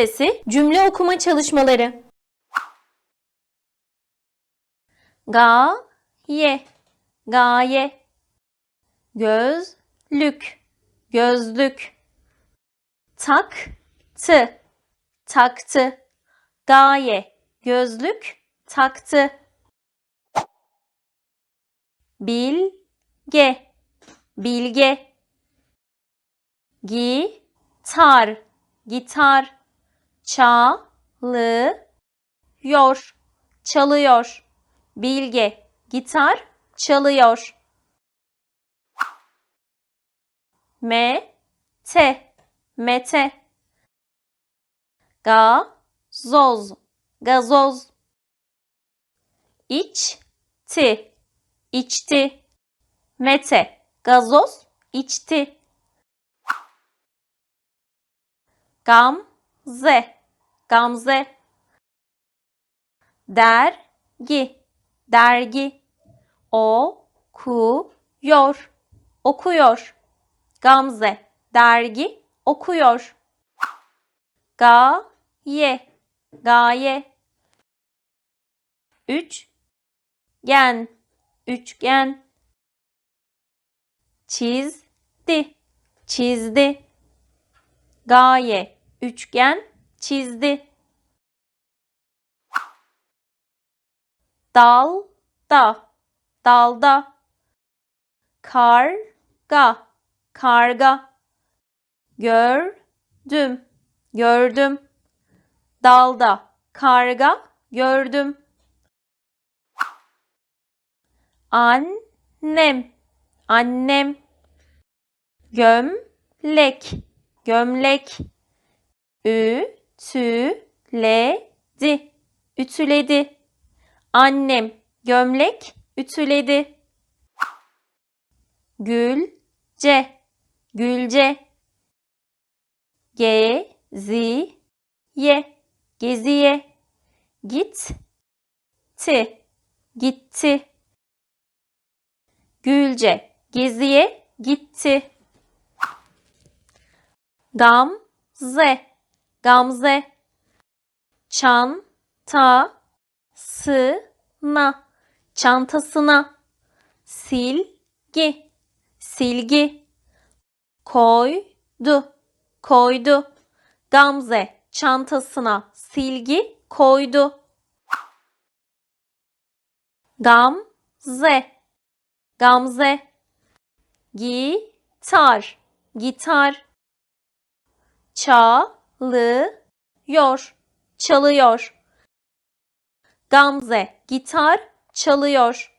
sesi cümle okuma çalışmaları. Ga ye gaye. Gözlük gözlük. Tak tı taktı. Gaye gözlük taktı. Bilge bilge. Gitar gitar çalıyor. Çalıyor. Bilge gitar çalıyor. Mete mete. Gazoz gazoz. İçti içti. Mete gazoz içti. Gamze, Gamze. Dergi, dergi. Okuyor, okuyor. Gamze, dergi okuyor. Gaye, gaye. Üçgen, üçgen. Çizdi, çizdi gaye üçgen çizdi. Dalda dalda. Karga. Karga. Gördüm gördüm. Dalda. Karga gördüm. Annem annem. Gömlek gömlek ütüledi. Ütüledi. Annem gömlek ütüledi. Gülce gülce. Geziye geziye. Gitti gitti. Gülce geziye gitti Gamze, Gamze. Çantasına, çantasına. Silgi, silgi. Koydu, koydu. Gamze çantasına silgi koydu. Gamze, Gamze. Gitar, gitar çalıyor, çalıyor. Gamze gitar çalıyor.